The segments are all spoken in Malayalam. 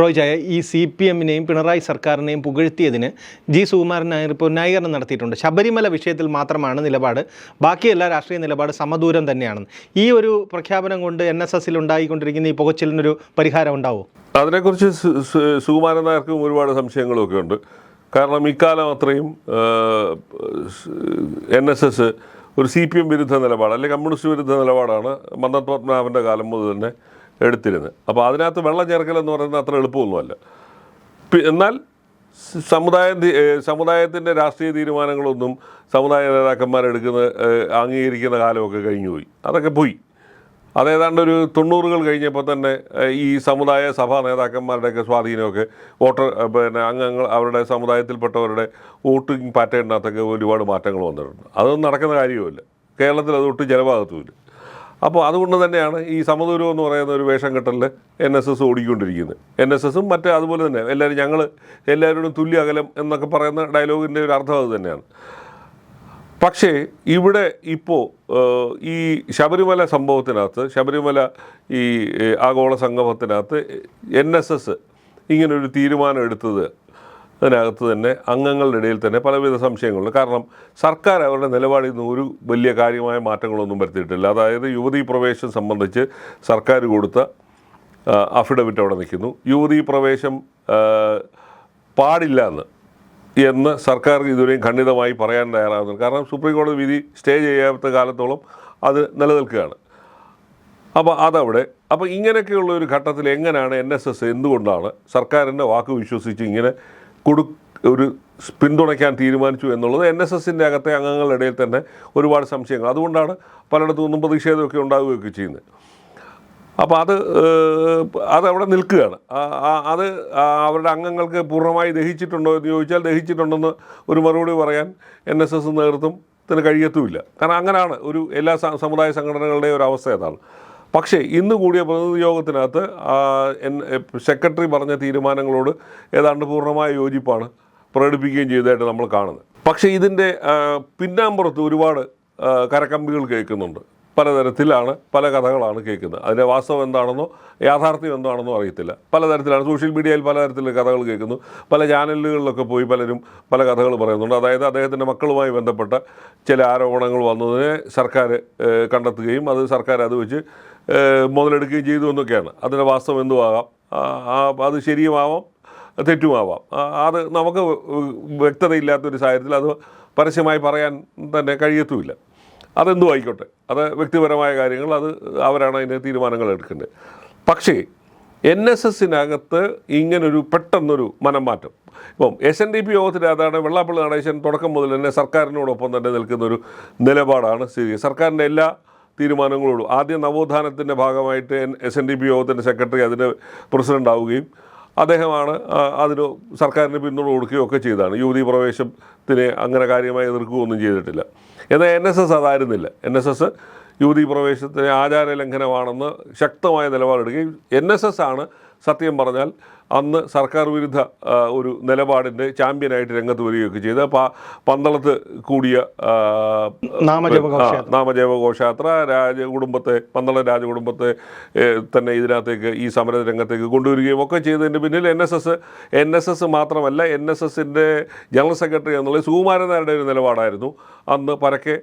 റോയ് ചായ ഈ സി പി എമ്മിനെയും പിണറായി സർക്കാരിനെയും പുകഴ്ത്തിയതിന് ജി സുകുമാരൻ നായർ ഇപ്പോൾ ന്യായീകരണം നടത്തിയിട്ടുണ്ട്. ശബരിമല വിഷയത്തിൽ മാത്രമാണ് നിലപാട്. ബാക്കി എല്ലാ രാഷ്ട്രീയ നിലപാട് സമദൂരം തന്നെയാണെന്ന് ഈ ഒരു പ്രഖ്യാപനം കൊണ്ട് എൻ എസ് എസിൽ ഉണ്ടായിക്കൊണ്ടിരിക്കുന്ന ഈ പുകച്ചിലിനൊരു പരിഹാരം ഉണ്ടാവും? അതിനെക്കുറിച്ച് സുകുമാരൻ നായർക്കും ഒരുപാട് സംശയങ്ങളൊക്കെ ഉണ്ട്. കാരണം ഇക്കാലം അത്രയും എൻ എസ് എസ് ഒരു സി പി എം വിരുദ്ധ നിലപാട് അല്ലെങ്കിൽ കമ്മ്യൂണിസ്റ്റ് വിരുദ്ധ നിലപാടാണ് മന്ദത് കാലം മുതൽ തന്നെ എടുത്തിരുന്നത്. അപ്പോൾ അതിനകത്ത് വെള്ളം ചേർക്കലെന്ന് പറയുന്നത് അത്ര എളുപ്പമൊന്നുമല്ല. എന്നാൽ സമുദായ സമുദായത്തിന്റെ രാഷ്ട്രീയ തീരുമാനങ്ങളൊന്നും സമുദായ നേതാക്കന്മാരെടുക്കുന്ന അംഗീകരിക്കുന്ന കാലമൊക്കെ കഴിഞ്ഞു പോയി അതൊക്കെ പോയി. അതേതാണ്ട് ഒരു തൊണ്ണൂറുകൾ കഴിഞ്ഞപ്പോൾ തന്നെ ഈ സമുദായ സഭാ നേതാക്കന്മാരുടെയൊക്കെ സ്വാധീനമൊക്കെ വോട്ടർ പിന്നെ അംഗങ്ങൾ അവരുടെ സമുദായത്തിൽപ്പെട്ടവരുടെ വോട്ടിംഗ് പാറ്റേണിനകത്തൊക്കെ ഒരുപാട് മാറ്റങ്ങൾ വന്നിട്ടുണ്ട്. അതൊന്നും നടക്കുന്ന കാര്യവുമില്ല. കേരളത്തിൽ അത് ഒട്ടും ജനഭാഗത്തുമില്ല അപ്പോൾ അതുകൊണ്ട് തന്നെയാണ് ഈ സമദൂരം എന്ന് പറയുന്ന ഒരു വേഷം കെട്ടലിൽ എൻ എസ് എസ് ഓടിക്കൊണ്ടിരിക്കുന്നത്. എൻ എസ് എസും മറ്റേ അതുപോലെ തന്നെ എല്ലാവരും ഞങ്ങൾ എല്ലാവരോടും തുല്യ അകലം എന്നൊക്കെ പറയുന്ന ഡയലോഗിന്റെ ഒരു അർത്ഥം അത് തന്നെയാണ്. പക്ഷേ ഇവിടെ ഇപ്പോൾ ഈ ശബരിമല സംഭവത്തിനകത്ത് ശബരിമല ഈ ആഗോള സംഗമത്തിനകത്ത് എൻ എസ് എസ് ഇങ്ങനൊരു തീരുമാനം എടുത്തത് അതിനകത്ത് തന്നെ അംഗങ്ങളുടെ ഇടയിൽ തന്നെ പലവിധ സംശയങ്ങളുണ്ട്. കാരണം സർക്കാർ അവരുടെ നിലപാടിൽ നിന്ന് ഒരു വലിയ കാര്യമായ മാറ്റങ്ങളൊന്നും വരുത്തിയിട്ടില്ല. അതായത് യുവതീ പ്രവേശം സംബന്ധിച്ച് സർക്കാർ കൊടുത്ത അഫിഡവിറ്റ് അവിടെ നിൽക്കുന്നു. യുവതീ പ്രവേശം പാടില്ല എന്ന് എന്ന് സർക്കാർ ഇതുവരെയും ഖണ്ഡിതമായി പറയാൻ തയ്യാറാകുന്നു കാരണം സുപ്രീം കോടതി വിധി സ്റ്റേ ചെയ്യാത്ത കാലത്തോളം അത് നിലനിൽക്കുകയാണ്. അപ്പോൾ അതവിടെ അപ്പോൾ ഇങ്ങനെയൊക്കെയുള്ള ഒരു ഘട്ടത്തിൽ എങ്ങനെയാണ് എൻ എസ് എസ് എന്തുകൊണ്ടാണ് സർക്കാരിന്റെ വാക്ക് വിശ്വസിച്ച് ഇങ്ങനെ കൊടു ഒരു പിന്തുണയ്ക്കാൻ തീരുമാനിച്ചു എന്നുള്ളത് എൻ എസ് എസിന്റെ അകത്തെ അംഗങ്ങളുടെ ഇടയിൽ തന്നെ ഒരുപാട് സംശയങ്ങൾ. അതുകൊണ്ടാണ് പലയിടത്തു നിന്നും പ്രതിഷേധമൊക്കെ ഉണ്ടാവുകയൊക്കെ ചെയ്യുന്നത്. അപ്പോൾ അത് അത് അതവിടെ നിൽക്കുകയാണ്. അത് അവരുടെ അംഗങ്ങൾക്ക് പൂർണമായി ദഹിച്ചിട്ടുണ്ടോ എന്ന് ചോദിച്ചാൽ ദഹിച്ചിട്ടുണ്ടെന്ന് ഒരു മറുപടി പറയാൻ എൻ എസ് എസ് നേതൃത്വത്തിന് കഴിയത്തുമില്ല. കാരണം അങ്ങനെയാണ് ഒരു എല്ലാ സമുദായ സംഘടനകളുടെയും ഒരു അവസ്ഥ അതാണ്. പക്ഷേ ഇന്ന് കൂടിയ പ്രതിനിധി യോഗത്തിനകത്ത് സെക്രട്ടറി പറഞ്ഞ തീരുമാനങ്ങളോട് ഏതാണ്ട് പൂർണമായ യോജിപ്പാണ് പ്രകടിപ്പിക്കുകയും ചെയ്തതായിട്ട് നമ്മൾ കാണുന്നത്. പക്ഷേ ഇതിന്റെ പിന്നാമ്പുറത്ത് ഒരുപാട് കരക്കമ്പികൾ കേൾക്കുന്നുണ്ട്. പലതരത്തിലാണ് പല കഥകളാണ് കേൾക്കുന്നത്. അതിന്റെ വാസ്തവം എന്താണെന്നോ യാഥാർത്ഥ്യം എന്താണെന്നോ അറിയത്തില്ല. പലതരത്തിലാണ് സോഷ്യൽ മീഡിയയിൽ പലതരത്തിലുള്ള കഥകൾ കേൾക്കുന്നു. പല ചാനലുകളിലൊക്കെ പോയി പലരും പല കഥകൾ പറയുന്നുണ്ട്. അതായത് അദ്ദേഹത്തിന്റെ മക്കളുമായി ബന്ധപ്പെട്ട ചില ആരോപണങ്ങൾ വന്നതിനെ സർക്കാർ കണ്ടെത്തുകയും അത് സർക്കാർ അത് വെച്ച് മുതലെടുക്കുകയും ചെയ്തു എന്നൊക്കെയാണ്. അതിന്റെ വാസ്തവം എന്തുമാകാം അത് ശരിയുമാവാം? തെറ്റുമാവാം? അത് നമുക്ക് വ്യക്തതയില്ലാത്തൊരു സാഹചര്യത്തിൽ അത് പരസ്യമായി പറയാൻ തന്നെ കഴിയത്തുമില്ല. അതെന്തും ആയിക്കോട്ടെ. അത് വ്യക്തിപരമായ കാര്യങ്ങൾ അത് അവരാണ് അതിന് തീരുമാനങ്ങൾ എടുക്കേണ്ടത് പക്ഷേ എൻ എസ് എസിനകത്ത് ഇങ്ങനൊരു പെട്ടെന്നൊരു മനംമാറ്റം. ഇപ്പം എസ് എൻ ഡി പി യോഗത്തിന്റെ അതാണ് വെള്ളാപ്പള്ളി നടേശൻ തുടക്കം മുതൽ തന്നെ സർക്കാരിനോടൊപ്പം തന്നെ നിൽക്കുന്ന ഒരു നിലപാടാണ് സ്ഥിതി സർക്കാരിന്റെ എല്ലാ തീരുമാനങ്ങളോടും ആദ്യം നവോത്ഥാനത്തിന്റെ ഭാഗമായിട്ട് എസ് എൻ ഡി പി യോഗത്തിന്റെ സെക്രട്ടറി അതിന്റെ പ്രസിഡന്റ് ആവുകയും അദ്ദേഹമാണ് അതിന് സർക്കാരിന് പിന്തുണ കൊടുക്കുകയോ ഒക്കെ ചെയ്തതാണ്. യുവതി പ്രവേശത്തിന് അങ്ങനെ കാര്യമായി എതിർക്കുകയൊന്നും ചെയ്തിട്ടില്ല. എന്നാൽ എൻ എസ് എസ് അതായിരുന്നില്ല. എൻ എസ് എസ് യുവതി പ്രവേശത്തിന് ആചാര ലംഘനമാണെന്ന് ശക്തമായ നിലപാടെടുക്കുകയും എൻ എസ് എസ് ആണ് സത്യം പറഞ്ഞാൽ അന്ന് സർക്കാർ വിരുദ്ധ ഒരു നിലപാടിന്റെ ചാമ്പ്യനായിട്ട് രംഗത്ത് വരികയൊക്കെ ചെയ്ത്. പന്തളത്ത് കൂടിയ നാമജപ ഘോഷയാത്ര രാജകുടുംബത്തെ പന്തള രാജകുടുംബത്തെ തന്നെ ഇതിനകത്തേക്ക് ഈ സമര രംഗത്തേക്ക് കൊണ്ടുവരികയും ഒക്കെ ചെയ്തതിന്റെ പിന്നിൽ N S S N S S മാത്രമല്ല എൻ എസ് എസിന്റെ ജനറൽ സെക്രട്ടറി എന്നുള്ളത് സുകുമാരൻ നായരുടെ ഒരു നിലപാടായിരുന്നു. അന്ന് പരക്കെ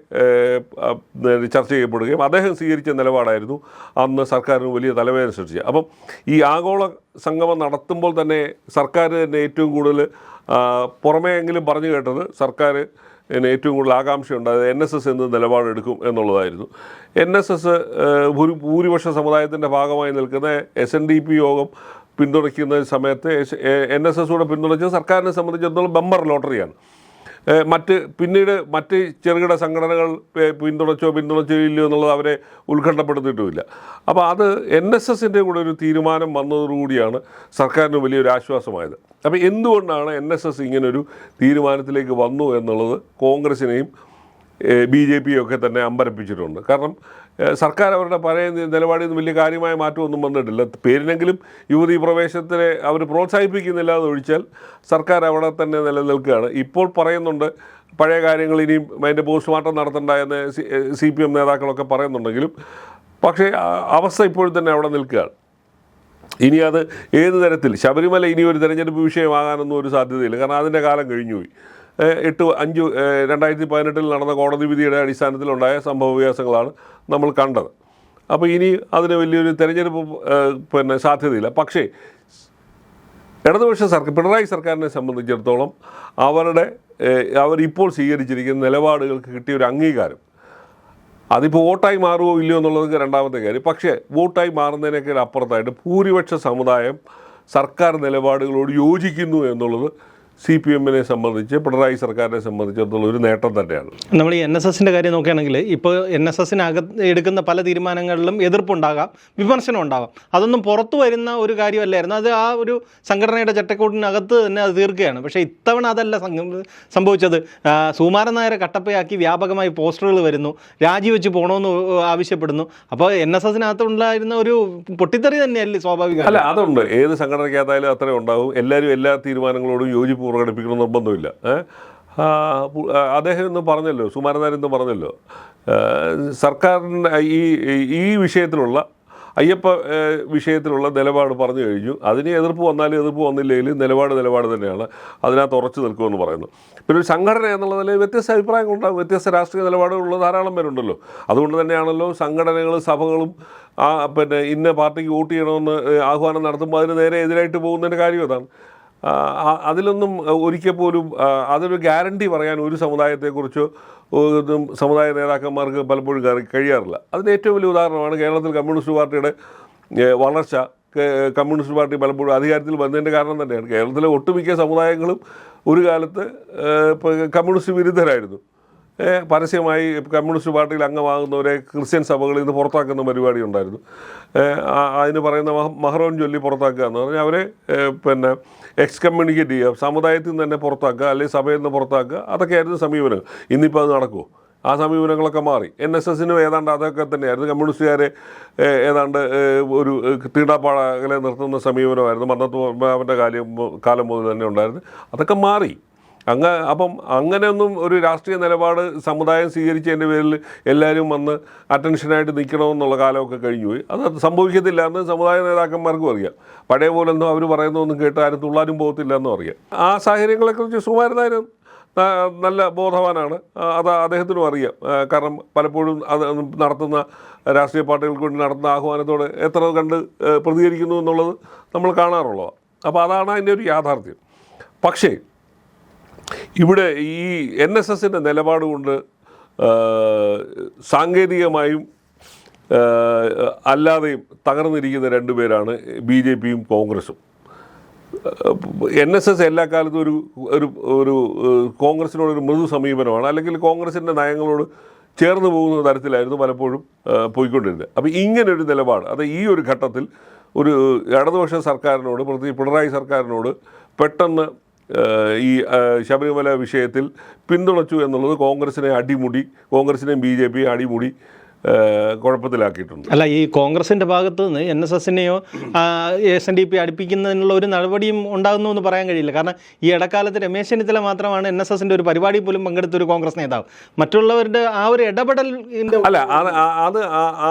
ചർച്ച ചെയ്യപ്പെടുകയും അദ്ദേഹം സ്വീകരിച്ച നിലപാടായിരുന്നു. അന്ന് സർക്കാരിന് വലിയ തലവേദന സൃഷ്ടിച്ചത്. അപ്പം ഈ ആഗോള സംഗമം നടത്തുമ്പോൾ തന്നെ സർക്കാർ തന്നെ ഏറ്റവും കൂടുതൽ പുറമേയെങ്കിലും പറഞ്ഞു കേട്ടത് സർക്കാർ ഇതിന് ഏറ്റവും കൂടുതൽ ആകാംക്ഷയുണ്ട്. അത് എൻ എസ് എസ് എന്ത് നിലപാടെടുക്കും എന്നുള്ളതായിരുന്നു. എൻ എസ് എസ് ഭൂരി ഭൂരിപക്ഷ സമുദായത്തിന്റെ ഭാഗമായി നിൽക്കുന്ന എസ് എൻ ഡി പി യോഗം പിന്തുണയ്ക്കുന്ന സമയത്ത് എൻ എസ് എസ് കൂടെ പിന്തുണച്ചത് സർക്കാരിനെ സംബന്ധിച്ചിടത്തോളം ബമ്പർ ലോട്ടറിയാണ്. മറ്റ് പിന്നീട് മറ്റ് ചെറുകിട സംഘടനകൾ പിന്തുണച്ചോ പിന്തുണച്ചോ ഇല്ലയോ എന്നുള്ളത് അവരെ ഉത്കണ്ഠപ്പെടുത്തിയിട്ടുമില്ല. അപ്പോൾ അത് എൻ എസ് എസിന്റെ കൂടെ ഒരു തീരുമാനം വന്നതോടുകൂടിയാണ് സർക്കാരിന് വലിയൊരു ആശ്വാസമായത്. അപ്പോൾ എന്തുകൊണ്ടാണ് എൻ എസ് എസ് ഇങ്ങനൊരു തീരുമാനത്തിലേക്ക് വന്നു എന്നുള്ളത് കോൺഗ്രസിനെയും ബി ജെ പിയൊക്കെ തന്നെ അമ്പരപ്പിച്ചിട്ടുണ്ട്. കാരണം സർക്കാർ അവരുടെ പഴയ നിലപാടിൽ നിന്ന് വലിയ കാര്യമായ മാറ്റമൊന്നും വന്നിട്ടില്ല. പേരിനെങ്കിലും യുവതി പ്രവേശനത്തിനെ അവർ പ്രോത്സാഹിപ്പിക്കുന്നില്ല എന്ന് ഒഴിച്ചാൽ സർക്കാർ അവിടെ തന്നെ നിലനിൽക്കുകയാണ്. ഇപ്പോൾ പറയുന്നുണ്ട് പഴയ കാര്യങ്ങൾ ഇനിയും അതിന്റെ പോസ്റ്റ്മോർട്ടം നടത്തണ്ട എന്ന് സി പി എം നേതാക്കളൊക്കെ പറയുന്നുണ്ടെങ്കിലും പക്ഷേ അവസ്ഥ ഇപ്പോഴും തന്നെ അവിടെ നിൽക്കുകയാണ്. ഇനി അത് ഏത് തരത്തിൽ? ശബരിമല ഇനി ഒരു തെരഞ്ഞെടുപ്പ് വിഷയമാകാനൊന്നും ഒരു സാധ്യതയില്ല. കാരണം അതിന്റെ കാലം കഴിഞ്ഞുപോയി. എട്ട് അഞ്ച് രണ്ടായിരത്തി പതിനെട്ടിൽ നടന്ന കോടതി വിധിയുടെ അടിസ്ഥാനത്തിലുണ്ടായ സംഭവ വികാസങ്ങളാണ് നമ്മൾ കണ്ടത്. അപ്പോൾ ഇനി അതിന് വലിയൊരു തെരഞ്ഞെടുപ്പ് പിന്നെ സാധ്യതയില്ല. പക്ഷേ ഇടതുപക്ഷ സർക്കാർ പിണറായി സർക്കാരിനെ സംബന്ധിച്ചിടത്തോളം അവരുടെ അവരിപ്പോൾ സ്വീകരിച്ചിരിക്കുന്ന നിലപാടുകൾക്ക് കിട്ടിയ ഒരു അംഗീകാരം. അതിപ്പോൾ വോട്ടായി മാറുമോ ഇല്ലയോ എന്നുള്ളത് രണ്ടാമത്തെ കാര്യം. പക്ഷേ വോട്ടായി മാറുന്നതിനേക്കാൾ അപ്പുറത്തായിട്ട് ഭൂരിപക്ഷ സമുദായം സർക്കാർ നിലപാടുകളോട് യോജിക്കുന്നു എന്നുള്ളത് സി പി എമ്മിനെ സംബന്ധിച്ച് പിണറായി സർക്കാരിനെ സംബന്ധിച്ചിടത്തോളം ഒരു നേട്ടം തന്നെയാണ്. നമ്മൾ ഈ എൻ എസ് എസിന്റെ കാര്യം നോക്കുകയാണെങ്കിൽ ഇപ്പോൾ എൻ എസ് എസിനകത്ത് എടുക്കുന്ന പല തീരുമാനങ്ങളിലും എതിർപ്പുണ്ടാകാം വിമർശനം ഉണ്ടാകാം. അതൊന്നും പുറത്തു വരുന്ന ഒരു കാര്യമല്ലായിരുന്നു. അത് ആ ഒരു സംഘടനയുടെ ചട്ടക്കൂടിനകത്ത് തന്നെ അത് തീർക്കുകയാണ്. പക്ഷേ ഇത്തവണ അതല്ല സംഭവിച്ചത്. സുമാരൻ നായരെ കട്ടപ്പയാക്കി വ്യാപകമായി പോസ്റ്ററുകൾ വരുന്നു. രാജിവെച്ച് പോകണമെന്ന് ആവശ്യപ്പെടുന്നു. അപ്പോൾ എൻ എസ് എസിനകത്ത് ഉണ്ടായിരുന്ന ഒരു പൊട്ടിത്തെറി തന്നെയല്ലേ സ്വാഭാവികം അല്ല അതുണ്ട്. ഏത് സംഘടനയ്ക്കകത്തായാലും അത്രേ ഉണ്ടാവും. എല്ലാവരും എല്ലാ തീരുമാനങ്ങളോടും യോജിപ്പ് പ്രകടിപ്പിക്കണം നിർബന്ധമില്ല. അദ്ദേഹം ഇന്ന് പറഞ്ഞല്ലോ സുമാരനാർ ഇന്ന് പറഞ്ഞല്ലോ. സർക്കാരിന്റെ ഈ ഈ വിഷയത്തിലുള്ള അയ്യപ്പ വിഷയത്തിലുള്ള നിലപാട് പറഞ്ഞു കഴിഞ്ഞു. അതിന് എതിർപ്പ് വന്നാലും എതിർപ്പ് വന്നില്ലെങ്കിലും നിലപാട് നിലപാട് തന്നെയാണ് അതിനകത്ത് ഉറച്ചു നിൽക്കുമെന്ന് പറയുന്നു. പിന്നെ ഒരു സംഘടന എന്നുള്ള നിലയിൽ വ്യത്യസ്ത അഭിപ്രായങ്ങളുണ്ടാകും വ്യത്യസ്ത രാഷ്ട്രീയ നിലപാടുകളുള്ള ധാരാളം പേരുണ്ടല്ലോ. അതുകൊണ്ട് തന്നെയാണല്ലോ സംഘടനകളും സഭകളും ആ പിന്നെ ഇന്ന പാർട്ടിക്ക് വോട്ട് ചെയ്യണമെന്ന് ആഹ്വാനം നടത്തുമ്പോൾ അതിന് നേരെ എതിരായിട്ട് പോകുന്നതിന്റെ കാര്യം അതാണ്. അതിലൊന്നും ഒരിക്കൽ പോലും അതൊരു ഗ്യാരണ്ടി പറയാൻ ഒരു സമുദായത്തെക്കുറിച്ചോ ഒന്നും സമുദായ നേതാക്കന്മാർക്ക് പലപ്പോഴും കഴി- കഴിയാറില്ല. അതിന് ഏറ്റവും വലിയ ഉദാഹരണമാണ് കേരളത്തിൽ കമ്മ്യൂണിസ്റ്റ് പാർട്ടിയുടെ വളർച്ച. കമ്മ്യൂണിസ്റ്റ് പാർട്ടി പലപ്പോഴും അധികാരത്തിൽ വന്നതിന്റെ കാരണം തന്നെയാണ്. കേരളത്തിലെ ഒട്ടുമിക്ക സമുദായങ്ങളും ഒരു കാലത്ത് കമ്മ്യൂണിസ്റ്റ് വിരുദ്ധരായിരുന്നു. പരസ്യമായി കമ്മ്യൂണിസ്റ്റ് പാർട്ടിയിൽ അംഗമാകുന്നവരെ ക്രിസ്ത്യൻ സഭകളിൽ നിന്ന് പുറത്താക്കുന്ന പരിപാടി ഉണ്ടായിരുന്നു. അതിന് പറയുന്ന മഹ- മഹറോൻ ചൊല്ലി പുറത്താക്കുക എന്ന് പറഞ്ഞാൽ അവരെ പിന്നെ എക്സ്കമ്മ്യൂണിക്കേറ്റ് ചെയ്യുക സമുദായത്തിൽ നിന്ന് തന്നെ പുറത്താക്കുക അല്ലെങ്കിൽ സഭയിൽ നിന്ന് പുറത്താക്കുക അതൊക്കെയായിരുന്നു സമീപനം. ഇന്നിപ്പോൾ അത് നടക്കുമോ ആ സമീപനങ്ങളൊക്കെ മാറി. എൻ എസ് എസിനും ഏതാണ്ട് അതൊക്കെ തന്നെയായിരുന്നു. കമ്മ്യൂണിസ്റ്റുകാരെ ഏതാണ്ട് ഒരു ഏ, തീണ്ടാപ്പാടകളെ നിർത്തുന്ന സമീപനമായിരുന്നു. മന്നത്ത് കാലം മു- കാലം മുതൽ തന്നെ ഉണ്ടായിരുന്നു. അതൊക്കെ മാറി. അങ്ങ അപ്പം അങ്ങനെയൊന്നും ഒരു രാഷ്ട്രീയ നിലപാട് സമുദായം സ്വീകരിച്ചതിന്റെ പേരിൽ എല്ലാവരും വന്ന് അറ്റൻഷനായിട്ട് നിൽക്കണമെന്നുള്ള കാലമൊക്കെ കഴിഞ്ഞുപോയി അത് സംഭവിക്കത്തില്ല. എന്ന് സമുദായ നേതാക്കന്മാർക്കും അറിയാം. പഴയ പോലൊന്നും അവർ പറയുന്നതൊന്നും കേട്ട് ആരും തുള്ളാനും പോകത്തില്ല എന്നും അറിയാം. ആ സാഹചര്യങ്ങളെക്കുറിച്ച് സുമാരനായരും നല്ല ബോധവാനാണ്. അത് അദ്ദേഹത്തിനും അറിയാം. കാരണം പലപ്പോഴും അത് നടത്തുന്ന രാഷ്ട്രീയ പാർട്ടികൾക്ക് വേണ്ടി നടത്തുന്ന ആഹ്വാനത്തോട് എത്ര കണ്ട് പ്രതികരിക്കുന്നു എന്നുള്ളത് നമ്മൾ കാണാറുള്ളതാണ്. അപ്പോൾ അതാണ് അതിന്റെ ഒരു യാഥാർത്ഥ്യം. പക്ഷേ ഇവിടെ ഈ എൻ എസ് എസിന്റെ നിലപാട് കൊണ്ട് സാങ്കേതികമായും അല്ലാതെയും തകർന്നിരിക്കുന്ന രണ്ടുപേരാണ് ബി ജെ പിയും കോൺഗ്രസും. എൻ എസ് എസ് എല്ലാ കാലത്തും ഒരു ഒരു ഒരു കോൺഗ്രസിനോടൊരു മൃദു സമീപനമാണ്. അല്ലെങ്കിൽ കോൺഗ്രസിന്റെ നയങ്ങളോട് ചേർന്ന് പോകുന്ന തരത്തിലായിരുന്നു പലപ്പോഴും പോയിക്കൊണ്ടിരുന്നത്. അപ്പോൾ ഇങ്ങനൊരു നിലപാട് അത് ഈ ഒരു ഘട്ടത്തിൽ ഒരു ഇടതുപക്ഷ സർക്കാരിനോട് പ്രത്യേകിച്ച് പിണറായി സർക്കാരിനോട് പെട്ടെന്ന് ഈ ശബരിമല വിഷയത്തിൽ പിന്തുണച്ചു എന്നുള്ളത് കോൺഗ്രസിനെ അടിമുടി കോൺഗ്രസിനെയും ബി ജെ പി അടിമുടി കുഴപ്പത്തിലാക്കിയിട്ടുണ്ട്. അല്ല ഈ കോൺഗ്രസിന്റെ ഭാഗത്ത് നിന്ന് എൻ എസ് എസിനെയോ എസ് എൻ ഡി പി അടുപ്പിക്കുന്നതിനുള്ള ഒരു നടപടിയും ഉണ്ടാകുന്നു എന്ന് പറയാൻ കഴിയില്ല. കാരണം ഈ ഇടക്കാലത്ത് രമേശ് ചെന്നിത്തല മാത്രമാണ് എൻ എസ് എസിന്റെ ഒരു പരിപാടി പോലും പങ്കെടുത്ത ഒരു കോൺഗ്രസ് നേതാവ്. മറ്റുള്ളവരുടെ ആ ഒരു ഇടപെടൽ അല്ല അത്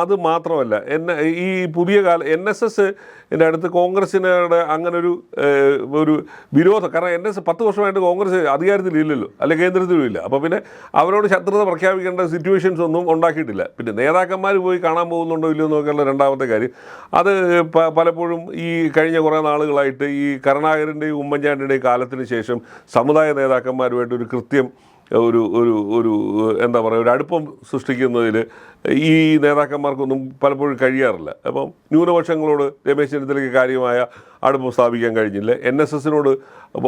അത് മാത്രമല്ല. എൻ ഈ പുതിയ കാല എൻ എസ് എസ് എന്റെ അടുത്ത് കോൺഗ്രസിനോട് അങ്ങനെ ഒരു ഒരു വിരോധം. കാരണം എൻ എസ് പത്ത് വർഷമായിട്ട് കോൺഗ്രസ് അധികാരത്തിലില്ലല്ലോ അല്ലെ കേന്ദ്രത്തിലും ഇല്ല. അപ്പോൾ പിന്നെ അവരോട് ശത്രുത പ്രഖ്യാപിക്കേണ്ട സിറ്റുവേഷൻസ് ഒന്നും ഉണ്ടാക്കിയിട്ടില്ല. പിന്നെ നേതാക്കന്മാർ പോയി കാണാൻ പോകുന്നുണ്ടോ ഇല്ലയോ എന്നൊക്കെയുള്ള രണ്ടാമത്തെ കാര്യം. അത് പലപ്പോഴും ഈ കഴിഞ്ഞ കുറേ നാളുകളായിട്ട് ഈ കരുണാകരന്റെയും ഉമ്മൻചാണ്ടിയുടെയും കാലത്തിന് ശേഷം സമുദായ നേതാക്കന്മാരുമായിട്ട് ഒരു കൃത്യം ഒരു ഒരു ഒരു എന്താ പറയുക ഒരു അടുപ്പം സൃഷ്ടിക്കുന്നതിൽ ഈ നേതാക്കന്മാർക്കൊന്നും പലപ്പോഴും കഴിയാറില്ല. അപ്പം ന്യൂനപക്ഷങ്ങളോട് രമേശ് ചെന്നിത്തലയ്ക്ക് കാര്യമായ അടുപ്പം സ്ഥാപിക്കാൻ കഴിഞ്ഞില്ല. എൻ എസ് എസിനോട്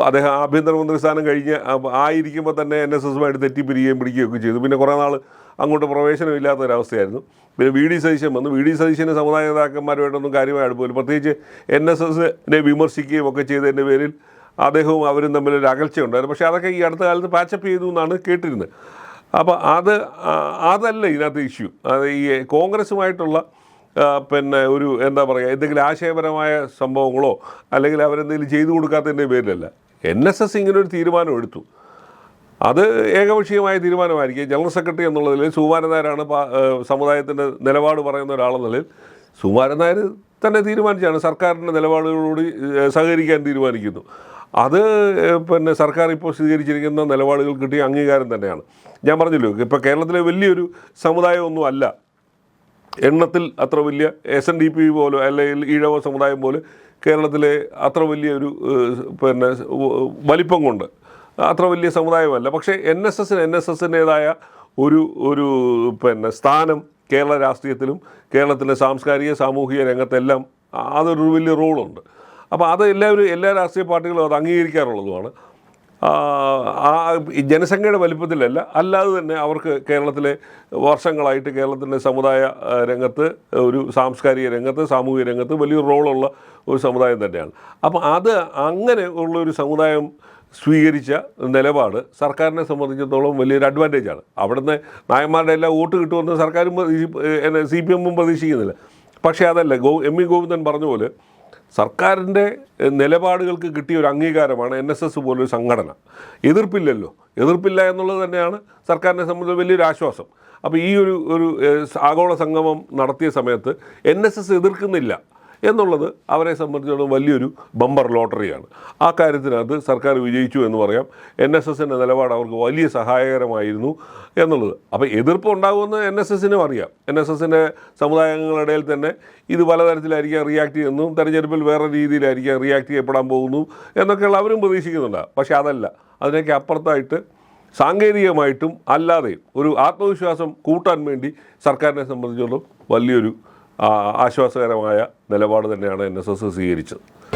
അദ്ദേഹം ആഭ്യന്തരമന്ത്രി സ്ഥാനം കഴിഞ്ഞ് ആയിരിക്കുമ്പോൾ തന്നെ എൻ എസ് എസുമായിട്ട് തെറ്റിപ്പിരിക്കുകയും പിടിക്കുകയൊക്കെ ചെയ്തു. പിന്നെ കുറേ നാൾ അങ്ങോട്ട് പ്രവേശനമില്ലാത്ത ഒരവസ്ഥയായിരുന്നു പിന്നെ വി ഡി സതീശൻ വന്നു. വി ഡി സതീശന് സമുദായ നേതാക്കന്മാരുമായിട്ടൊന്നും കാര്യമായി അടുപ്പമില്ല. പ്രത്യേകിച്ച് എൻ എസ് എസിനെ വിമർശിക്കുകയും ഒക്കെ ചെയ്തതിന്റെ പേരിൽ അദ്ദേഹവും അവരും തമ്മിലൊരു അകൽച്ചയുണ്ടായിരുന്നു. പക്ഷേ അതൊക്കെ ഈ അടുത്ത കാലത്ത് പാച്ചപ്പ് ചെയ്തു എന്നാണ് കേട്ടിരുന്നത്. അപ്പോൾ അത് അതല്ല ഇതിനകത്ത് ഇഷ്യൂ അത് ഈ കോൺഗ്രസുമായിട്ടുള്ള പിന്നെ ഒരു എന്താ പറയുക എന്തെങ്കിലും ആശയപരമായ സംഭവങ്ങളോ അല്ലെങ്കിൽ അവരെന്തെങ്കിലും ചെയ്തു കൊടുക്കാത്തതിന്റെ പേരിലല്ല. എൻ എസ് എസ് ഇങ്ങനെ ഒരു തീരുമാനം എടുത്തു. അത് ഏകപക്ഷീയമായ തീരുമാനമായിരിക്കും. ജനറൽ സെക്രട്ടറി എന്നുള്ളതിൽ സുകുമാരൻ നായരാണ് സമുദായത്തിന്റെ നിലപാട് പറയുന്ന ഒരാളെന്നുള്ളതിൽ സുകുമാരൻ നായർ തന്നെ തീരുമാനിച്ചാണ് സർക്കാരിന്റെ നിലപാടുകളോട് സഹകരിക്കാൻ തീരുമാനിക്കുന്നു. അത് പിന്നെ സർക്കാർ ഇപ്പോൾ സ്വീകരിച്ചിരിക്കുന്ന നിലപാടുകൾ കിട്ടിയ അംഗീകാരം തന്നെയാണ്. ഞാൻ പറഞ്ഞല്ലോ ഇപ്പോൾ കേരളത്തിലെ വലിയൊരു സമുദായമൊന്നും അല്ല. എണ്ണത്തിൽ അത്ര വലിയ എസ് എൻ ഡി പി പോലും അല്ലെങ്കിൽ ഈഴവ സമുദായം പോലെ കേരളത്തിലെ അത്ര വലിയ ഒരു പിന്നെ വലിപ്പം കൊണ്ട് അത്ര വലിയ സമുദായമല്ല. പക്ഷേ എൻ എസ് എസിന് എൻ എസ് എസിന്റേതായ ഒരു ഒരു പിന്നെ സ്ഥാനം കേരള രാഷ്ട്രീയത്തിലും കേരളത്തിലെ സാംസ്കാരിക സാമൂഹിക രംഗത്തെല്ലാം അതൊരു വലിയ റോളുണ്ട്. അപ്പോൾ അത് എല്ലാവരും എല്ലാ രാഷ്ട്രീയ പാർട്ടികളും അത് അംഗീകരിക്കാറുള്ളതുമാണ്. ആ, ജനസംഖ്യയുടെ വലിപ്പത്തിലല്ല അല്ലാതെ തന്നെ അവർക്ക് കേരളത്തിലെ വർഷങ്ങളായിട്ട് കേരളത്തിന്റെ സമുദായ രംഗത്ത് ഒരു സാംസ്കാരിക രംഗത്ത് സാമൂഹിക രംഗത്ത് വലിയൊരു റോളുള്ള ഒരു സമുദായം തന്നെയാണ്. അപ്പോൾ അത് അങ്ങനെ ഉള്ള ഒരു സമുദായം സ്വീകരിച്ച നിലപാട് സർക്കാരിനെ സംബന്ധിച്ചിടത്തോളം വലിയൊരു അഡ്വാന്റേജ് ആണ്. അവിടുന്ന് നായന്മാരുടെ എല്ലാം വോട്ട് കിട്ടുമെന്ന് സർക്കാരും സി പി എമ്മും പ്രതീക്ഷിക്കുന്നില്ല. പക്ഷേ അതല്ല ഗോ എം ഇ ഗോവിന്ദൻ പറഞ്ഞ പോലെ സർക്കാരിന്റെ നിലപാടുകൾക്ക് കിട്ടിയ ഒരു അംഗീകാരമാണ് എൻ എസ് എസ് പോലൊരു സംഘടന. എതിർപ്പില്ലല്ലോ. എതിർപ്പില്ല എന്നുള്ളത് തന്നെയാണ് സർക്കാരിനെ സംബന്ധിച്ച് വലിയൊരു ആശ്വാസം. അപ്പോൾ ഈ ഒരു ഒരു ആഗോള സംഗമം നടത്തിയ സമയത്ത് എൻ എസ് എസ് എതിർക്കുന്നില്ല. എന്നുള്ളത് അവരെ സംബന്ധിച്ചിടത്തോളം വലിയൊരു ബമ്പർ ലോട്ടറിയാണ്. ആ കാര്യത്തിനകത്ത് സർക്കാർ വിജയിച്ചു എന്ന് പറയാം. എൻ എസ് എസിന്റെ നിലപാട് അവർക്ക് വലിയ സഹായകരമായിരുന്നു എന്നുള്ളത്. അപ്പോൾ എതിർപ്പ് ഉണ്ടാകുമെന്ന് എൻ എസ് എസിനും അറിയാം. എൻ എസ് എസിന്റെ സമുദായങ്ങളുടെ ഇടയിൽ തന്നെ ഇത് പലതരത്തിലായിരിക്കാം റിയാക്ട് ചെയ്യുന്നു. തെരഞ്ഞെടുപ്പിൽ വേറെ രീതിയിലായിരിക്കാം റിയാക്ട് ചെയ്യപ്പെടാൻ പോകുന്നു എന്നൊക്കെയുള്ള അവരും പ്രതീക്ഷിക്കുന്നുണ്ട്. പക്ഷേ അതല്ല. അതിനൊക്കെ അപ്പുറത്തായിട്ട് സാങ്കേതികമായിട്ടും അല്ലാതെയും ഒരു ആത്മവിശ്വാസം കൂട്ടാൻ വേണ്ടി സർക്കാരിനെ സംബന്ധിച്ചിടത്തോളം വലിയൊരു ആശ്വാസകരമായ നിലപാട് തന്നെയാണ് എൻ എസ് എസ് സ്വീകരിച്ചത്.